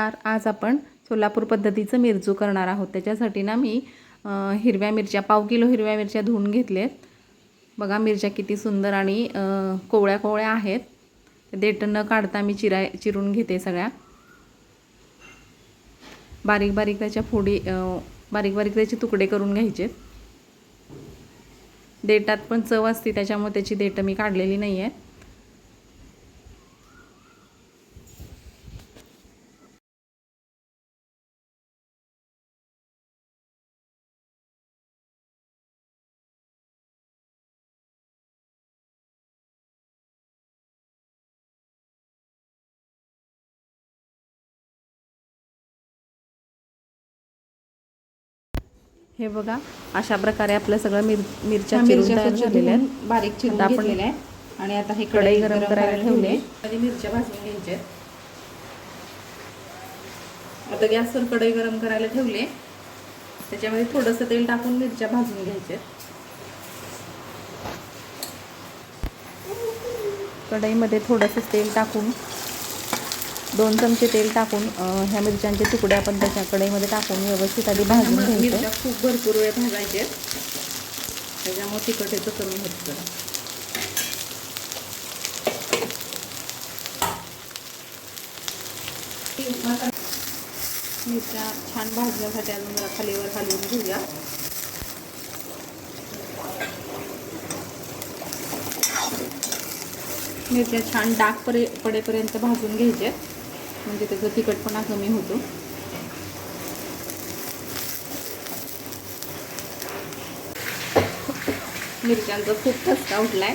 नमस्कार. आज आपण सोलापूर पद्धतीचं मिरचू करणार आहोत. त्याच्यासाठी ना मी हिरव्या मिरच्या पाव किलो हिरव्या मिरच्या धुवून घेतल्यात. बघा मिरच्या किती सुंदर आणि कोवळ्या कोवळ्या आहेत. देठ न काढता मी चिराय चिरून घेते सगळ्या. बारीक बारीक त्याच्या फोडी बारीक बारीक त्याचे तुकडे करून घ्यायचे. देठात पण चव असते त्याच्यामुळे त्याची देठं मी काढलेली नाही आहेत हे बघा अशा प्रकारे आपलं सगळं मिर मिरच्या चिरून मिरच्या तयार झालेल्या आहेत. बारीक चिरून घेतलेल्या आहे आणि आता हे कढई गरम करायला ठेवले. आणि मिरच्या भाजून घ्यायच्या आता गॅसवर कढई गरम करायला ठेवले. त्याच्यामध्ये थोडंसं तेल टाकून मिरच्या भाजून घ्यायच्या कढईमध्ये थोडंसं तेल टाकून दोन चमचे तेल टाकून ह्या मिरच्यांचे तुकडे आपण त्याच्या कढईमध्ये टाकून व्यवस्थित आधी भाजून घ्यायचं मिरच्या खूप भरपूर वेळ भाजायचे त्याच्यामुळे तिखट याचं कमी होतं मिरच्या छान भाजण्यासाठी अजून जरा खालीवर हलवून घेऊया. मिरच्या छान डाग परे पडेपर्यंत भाजून घ्यायचे. म्हणजे त्याचा तिखटपणा कमी होतो. मिरच्यांचा खूप ठसका उठलाय.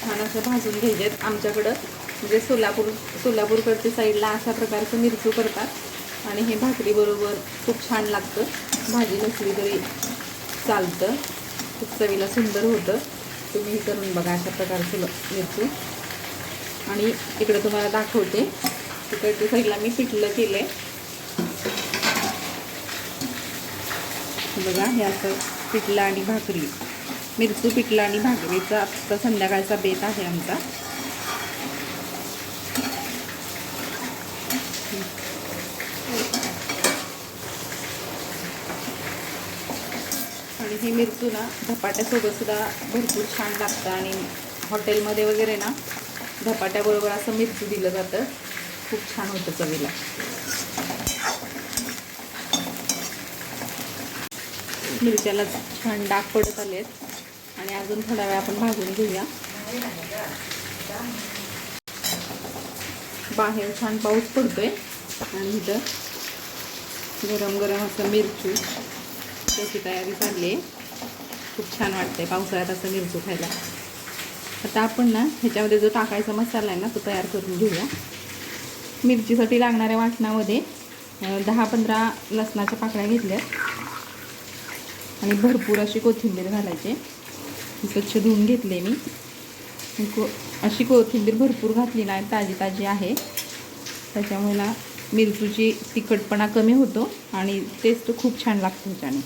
छान असं भाजून घ्यायचे आमच्याकडं. म्हणजे सोलापूर सोलापूरकडच्या साईडला अशा प्रकारचं मिरचू करतात. आणि हे भाकरीबरोबर खूप छान लागतं. भाजी नसली तरी चालतं. खूप चवीला सुंदर होतं. तुम्ही हे करून बघा अशा प्रकारचं ल- मिरचू. आणि इकडं तुम्हाला दाखवते. तिकडच्या साईडला मी पिठलं केलं आहे बघा हे असं पिठलं आणि भाकरी. मिरचू पिठलं आणि भाकरीचा आत्ता संध्याकाळचा बेत आहे आमचा. आणि हे मिरचू ना धपाट्यासोबत सुद्धा भरपूर छान लागतं आणि हॉटेलमध्ये वगैरे ना धपाट्याबरोबर असं मिरचू दिलं जातं. खूप छान होतं चवीला. मिरच्याला छान डाग पडत आलेत. आणि अजून थोडा वेळ आपण भाजून घेऊया. बाहेर छान पाऊस पडतोय. आणि इथं गरम गरम असं मिरचू त्याची तयारी चालली आहे. खूप छान वाटतंय पावसाळ्यात असं मिरचू खायला. आता आपण ना ह्याच्यामध्ये जो टाकायचा मसाला आहे ना तो तयार करून घेऊया. मिरचीसाठी लागणाऱ्या वाटणामध्ये दहा पंधरा लसणाच्या पाकळ्या घेतल्यात आणि भरपूर अशी कोथिंबीर घालायची. स्वच्छ धुवून घेतले मी. को अशी कोथिंबीर भरपूर घातली ना ताजी ताजी आहे. त्याच्यामुळे ना मिरचूची तिखटपणा कमी होतो आणि टेस्ट खूप छान लागते ह्याच्याने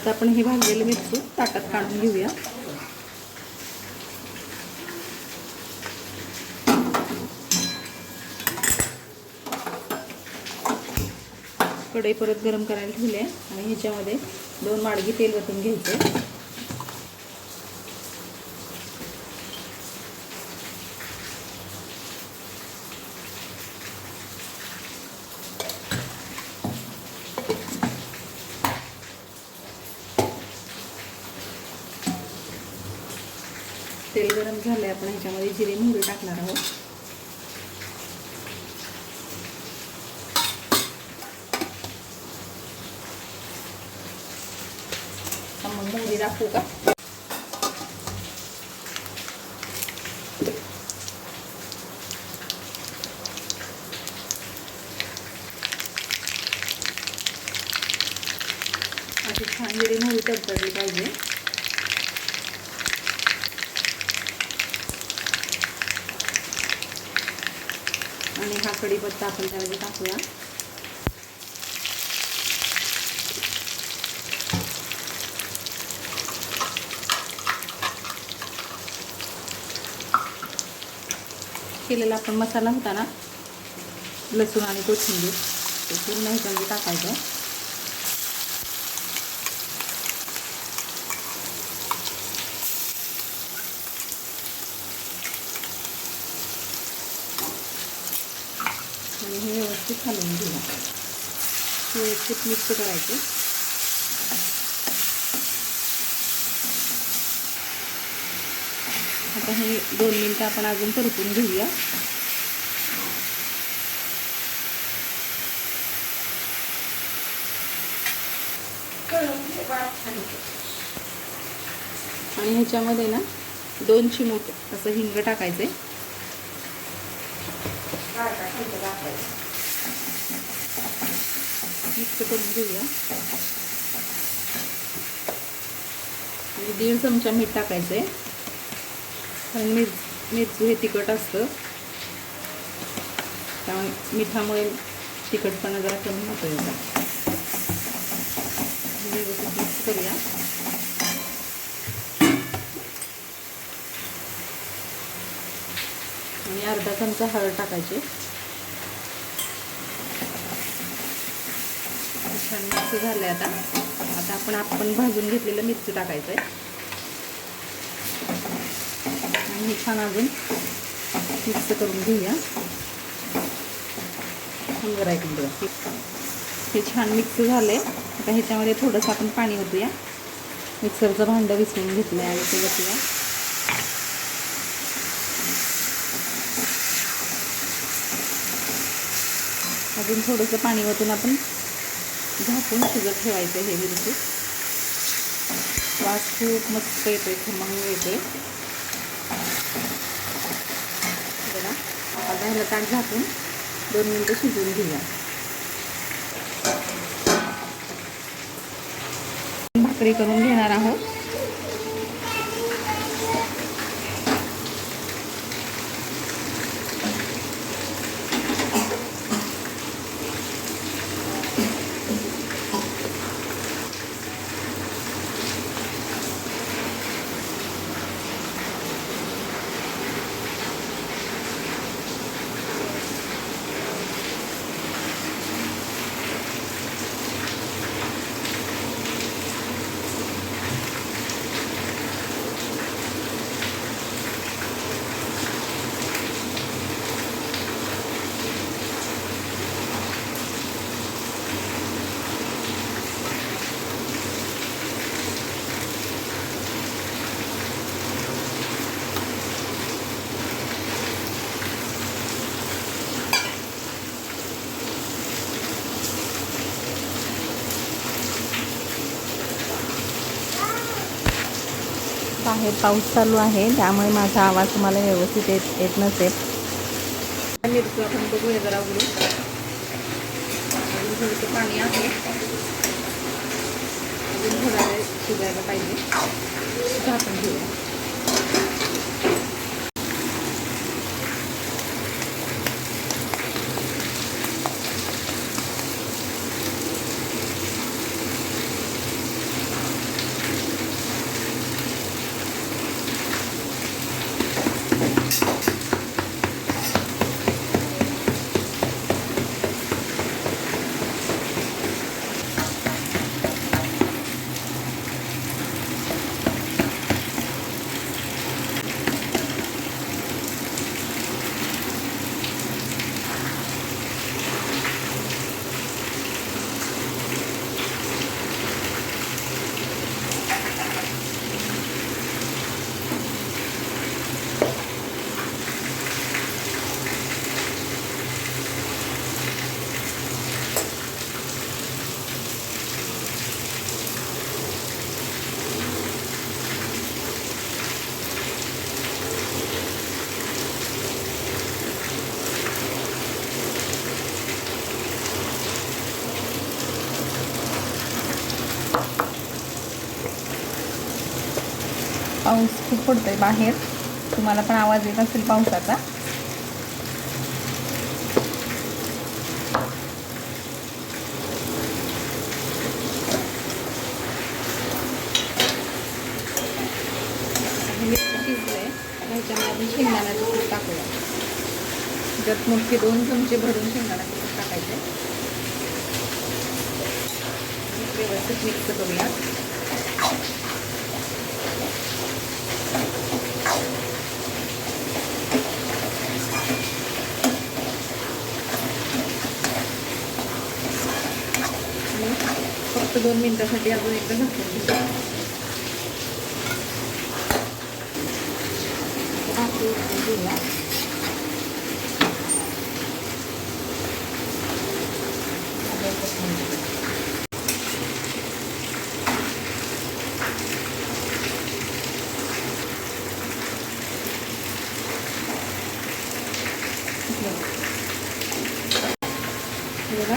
आता आपण हे भाजलेले मिरची ताटात काढून घेऊया. कढई परत गरम करायला ठेवले आणि ह्याच्यामध्ये दोन माडगी तेल वतून घ्यायचे. तेल गरम झाले आपण ह्याच्यामध्ये जिरे मोहरी टाकणार आहोत. मग मोहरी दाखवू का? आणि हा कढीपत्ता आपण त्यामध्ये टाकूया. केलेला आपण मसाला होता ना लसूण आणि कोथिंबीर ते पूर्ण ह्याच्यामध्ये टाकायचं. व्यवस्थित हलवून घेऊया व्यवस्थित मिक्स करायचे. आता हे दोन मिनटं आपण अजून परतून घेऊया. आणि ह्याच्यामध्ये ना दोन चिमूट असं हिंग टाकायचे? मिक्स करून घेऊया. आणि दीड चमचा मीठ टाकायचं आहे कारण मिर मिरची हे तिखट असतं. त्यामुळे मिठामुळे तिखटपणा जरा कमी होतो याचा व्यवस्थित मिक्स करूया. आणि अर्धा चमचा हळद टाकायची. छान मिक्स झालं आहे आता. आता आपण आपण भाजून घेतलेलं मिरची टाकायचं आहे आणि हे छान अजून मिक्स करून घेऊया. सुंदर आहे बघा हे छान मिक्स झालं आहे आता ह्याच्यामध्ये थोडंसं आपण पाणी ओतूया. मिक्सरचं भांडं विसरून घेतलं आहे ते ओतूया. अजून थोडंसं पाणी ओतून आपण झाकून शिजत ठेवायचं हे मिरची. वास खूप मस्त येतोय खमंग येतोय. बघा आता ह्याला ताट झाकून दोन मिनटं शिजवून घेऊया. भाकरी करून घेणार आहोत. बाहेर पाऊस चालू आहे त्यामुळे माझा आवाज तुम्हाला व्यवस्थित येत येत नसेल. मिरची आपण बघूया जरा उघडून. पाणी आहे. अजून थोडा वेळ शिजायला पाहिजे. झाकण घेऊया पाऊस खूप आहे बाहेर. तुम्हाला पण आवाज येत असेल पावसाचा. हे मिरची शिजलंय. ह्याच्यामध्ये आपण शेंगदाण्याचं कूट टाकूया. त्यात मोठे दोन चमचे भरून शेंगदाणा कूट टाकायचे व्यवस्थित मिक्स करूया आणि फक्त दोन मिनिटासाठी अजून एकदा झाकून घेऊया भाकरी उकळून घेऊया बघा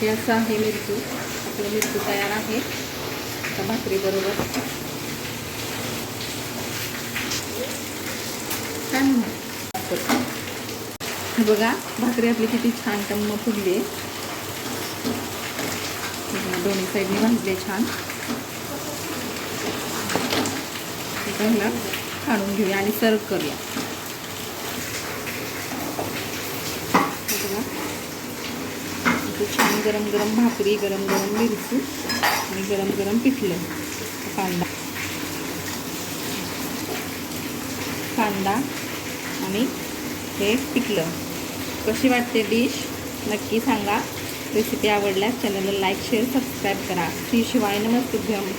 हे असं आहे मिरची आपलं मिरची तयार आहे. आता भाकरी बरोबर. बघा भाकरी आपली किती छान टम्म फुगली. आहे दोन्ही साईडने भाजले छान. खाणून काढून घेऊया आणि सर्व करूया हे बघा इथे छान गरम गरम भाकरी गरम गरम मिरची आणि गरम गरम पिठलं. कांदा. कांदा आणि हे पिठलं. कशी वाटते डिश? नक्की सांगा. रेसिपी आवडल्यास चॅनलला लाईक शेअर सबस्क्राईब करा. श्री शिवाय नमस्तुभ्यम.